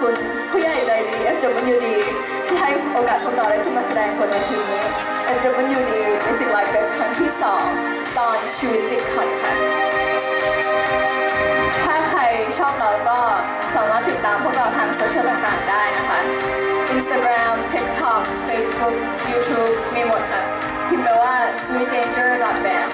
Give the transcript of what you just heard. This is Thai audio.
คุณผู้ใหญ่ใจดี FWD ที่ให้โอกาสพวกเราได้ขึ้นมาแสดงบนเวทีนี้ FWD Music Live Fest ครั้งที่ 2 ตอนชีวิตติดขัดค่ะ ถ้าใครชอบเราก็สามารถติดตามพวกเราทางโซเชียลต่างๆได้นะคะ Instagram TikTok Facebook YouTube มีหมดค่ะพิมพ์ไปว่า sweetdanger.band